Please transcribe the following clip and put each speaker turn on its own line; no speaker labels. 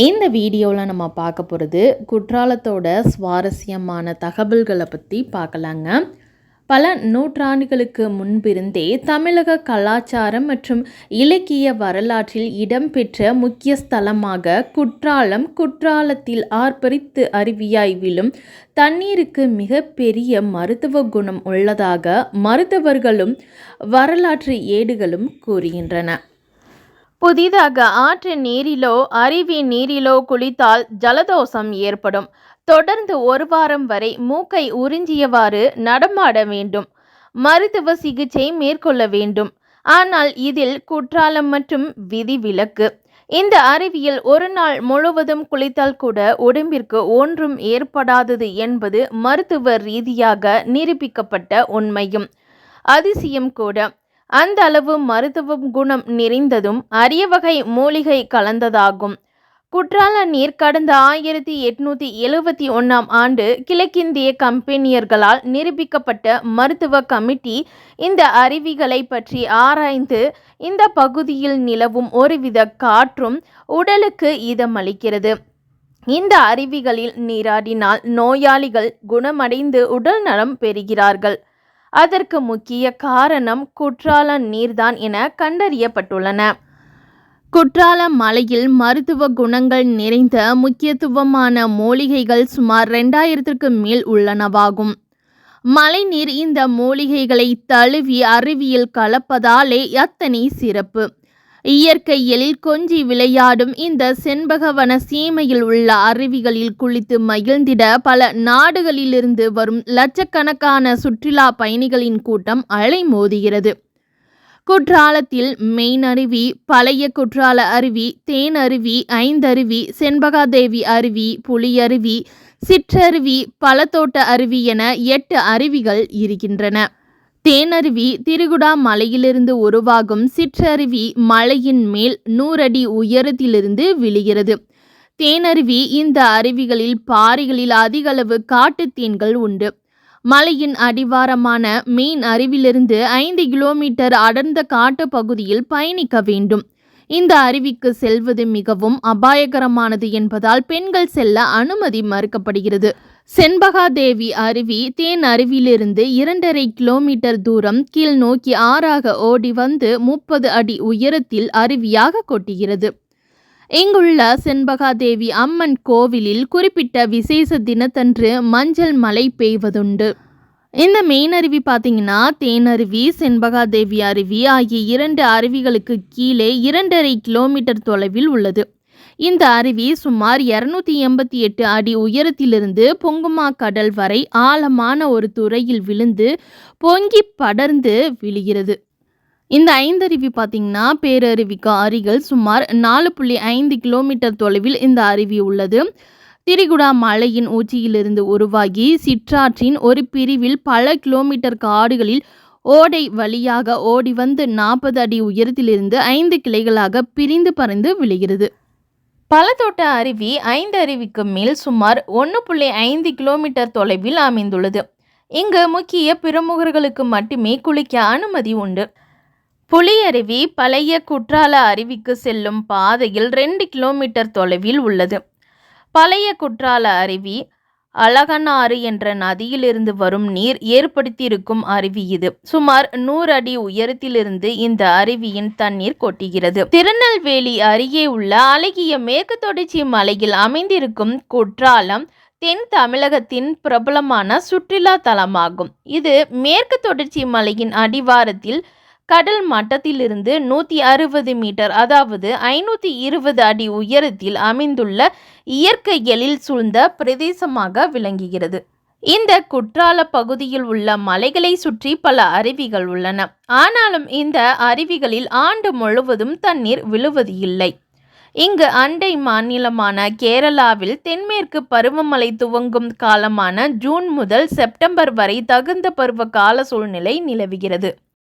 இந்த வீடியோவில் நம்ம பார்க்க போகிறது குற்றாலத்தோட சுவாரஸ்யமான தகவல்களை பற்றி பார்க்கலாங்க. பல நூற்றாண்டுகளுக்கு முன்பிருந்தே தமிழக கலாச்சாரம் மற்றும் இலக்கிய வரலாற்றில் இடம்பெற்ற முக்கிய ஸ்தலமாக குற்றாலம் குற்றாலத்தில் ஆர்ப்பரித்து அருவியாய் விழும் தண்ணீருக்கு மிக பெரிய மருத்துவ குணம் உள்ளதாக மருத்துவர்களும் வரலாற்று ஏடுகளும் கூறுகின்றன. புதிதாக ஆற்று நீரிலோ அருவி நீரிலோ குளித்தால் ஜலதோஷம் ஏற்படும். தொடர்ந்து ஒரு வாரம் வரை மூக்கை உறிஞ்சியவாறு நடமாட வேண்டும். மருத்துவ சிகிச்சை மேற்கொள்ள வேண்டும். ஆனால் இதில் குற்றாலம் மற்றும் விதிவிலக்கு இந்த அருவியில் ஒரு நாள் முழுவதும் குளித்தால் கூட உடம்பிற்கு ஒன்றும் ஏற்படாதது என்பது மருத்துவ ரீதியாக நிரூபிக்கப்பட்ட உண்மையும். அதிசயம் கூட. அந்த அளவு மருத்துவ குணம் நிறைந்ததும் அரிய வகை மூலிகை கலந்ததாகும். குற்றால நீர் கடந்த ஆயிரத்தி எட்நூத்தி எழுவத்தி ஒன்றாம் ஆண்டு கிழக்கிந்திய கம்பெனியர்களால் நிரூபிக்கப்பட்ட மருத்துவ கமிட்டி இந்த அருவிகளை பற்றி ஆராய்ந்து இந்த பகுதியில் நிலவும் ஒருவித காற்றும் உடலுக்கு இதமளிக்கிறது. இந்த அருவிகளில் நீராடினால் நோயாளிகள் குணமடைந்து உடல் நலம் பெறுகிறார்கள். அதற்கு முக்கிய காரணம் குற்றால நீர்தான் என கண்டறியப்பட்டுள்ளன. குற்றால மலையில் மருத்துவ குணங்கள் நிறைந்த முக்கியத்துவமான மூலிகைகள் சுமார் ரெண்டாயிரத்திற்கு மேல் உள்ளனவாகும். மழைநீர் இந்த மூலிகைகளை தழுவி அருவியில் கலப்பதாலே அத்தனை சிறப்பு. இயற்கையில் கொஞ்சி விளையாடும் இந்த செண்பகவன சீமையில் உள்ள அருவிகளில் குளித்து மகிழ்ந்திட பல நாடுகளிலிருந்து வரும் லட்சக்கணக்கான சுற்றுலா பயணிகளின் கூட்டம் அலைமோதுகிறது. குற்றாலத்தில் மெயின் அருவி பழைய குற்றால அருவி தேன் அருவி ஐந்தருவி செண்பகாதேவி அருவி புலியருவி சிற்றருவி பழத்தோட்ட அருவி என எட்டு அருவிகள் இருக்கின்றன. தேனருவி திருகுடாமலையிலிருந்து உருவாகும் சிற்றருவி மலையின் மேல் நூறடி உயரத்திலிருந்து விழுகிறது. தேனருவி இந்த அருவிகளில் பாறைகளில் அதிகளவு காட்டுத்தேன்கள் உண்டு. மலையின் அடிவாரமான மெயின் அருவிலிருந்து ஐந்து கிலோமீட்டர் அடர்ந்த காட்டு பகுதியில் பயணிக்க வேண்டும். இந்த அருவிக்கு செல்வது மிகவும் அபாயகரமானது என்பதால் பெண்கள் செல்ல அனுமதி மறுக்கப்படுகிறது. செண்பகாதேவி அருவி தேன் அருவியிலிருந்து இரண்டரை கிலோமீட்டர் தூரம் கீழ் நோக்கி ஆறாக ஓடி வந்து முப்பது அடி உயரத்தில் அருவியாக கொட்டுகிறது. இங்குள்ள செண்பகாதேவி அம்மன் கோவிலில் குறிப்பிட்ட விசேஷ தினத்தன்று மஞ்சள் மழை பெய்வதுண்டு. இந்த மெயின் அருவி பார்த்தீங்கன்னா தேனருவி செண்பகாதேவி அருவி ஆகிய இரண்டு அருவிகளுக்கு கீழே இரண்டரை கிலோமீட்டர் தொலைவில் உள்ளது. இந்த அருவி சுமார் இரநூத்தி எண்பத்தி எட்டு அடி உயரத்திலிருந்து பொங்குமா கடல் வரை ஆழமான ஒரு துறையில் விழுந்து பொங்கி படர்ந்து விழுகிறது. இந்த ஐந்தருவி பார்த்திங்கன்னா பேரருவிக்கு அருகில் சுமார் நாலு புள்ளி ஐந்து கிலோமீட்டர் தொலைவில் இந்த அருவி உள்ளது. திரிகுடா மலையின் உச்சியிலிருந்து உருவாகி சிற்றாற்றின் ஒரு பிரிவில் பல கிலோமீட்டர் காடுகளில் ஓடை வழியாக ஓடி வந்து நாற்பது அடி உயரத்திலிருந்து ஐந்து கிளைகளாக பிரிந்து பறந்து விழுகிறது. பழத்தோட்ட அருவி ஐந்து அருவிக்கு மேல் சுமார் ஒன்று புள்ளி ஐந்து கிலோமீட்டர் தொலைவில் அமைந்துள்ளது. இங்கு முக்கிய பிரமுகர்களுக்கு மட்டுமே குளிக்க அனுமதி உண்டு. புலியருவி பழைய குற்றால அருவிக்கு செல்லும் பாதையில் ரெண்டு கிலோமீட்டர் தொலைவில் உள்ளது. பழைய குற்றால அருவி அழகனாறு என்ற நதியிலிருந்து வரும் நீர் ஏற்படுத்தியிருக்கும் அருவி இது. சுமார் நூறு அடி உயரத்திலிருந்து இந்த அருவியின் தண்ணீர் கொட்டுகிறது. திருநெல்வேலி அருகே உள்ள அழகிய மேற்கு தொடர்ச்சி மலையில் அமைந்திருக்கும் குற்றாலம் தென் தமிழகத்தின் பிரபலமான சுற்றுலா தலமாகும். இது மேற்கு தொடர்ச்சி மலையின் அடிவாரத்தில் கடல் மட்டத்திலிருந்து நூற்றி அறுபது மீட்டர் அதாவது ஐநூற்றி இருபது அடி உயரத்தில் அமைந்துள்ள இயற்கை எழில் சூழ்ந்த பிரதேசமாக விளங்குகிறது. இந்த குற்றால பகுதியில் உள்ள மலைகளை சுற்றி பல அருவிகள் உள்ளன. ஆனாலும் இந்த அருவிகளில் ஆண்டு முழுவதும் தண்ணீர் விழுவது இல்லை. இங்கு அண்டை மாநிலமான கேரளாவில் தென்மேற்கு பருவமழை துவங்கும் காலமான ஜூன் முதல் செப்டம்பர் வரை தகுந்த பருவ கால சூழ்நிலை நிலவுகிறது.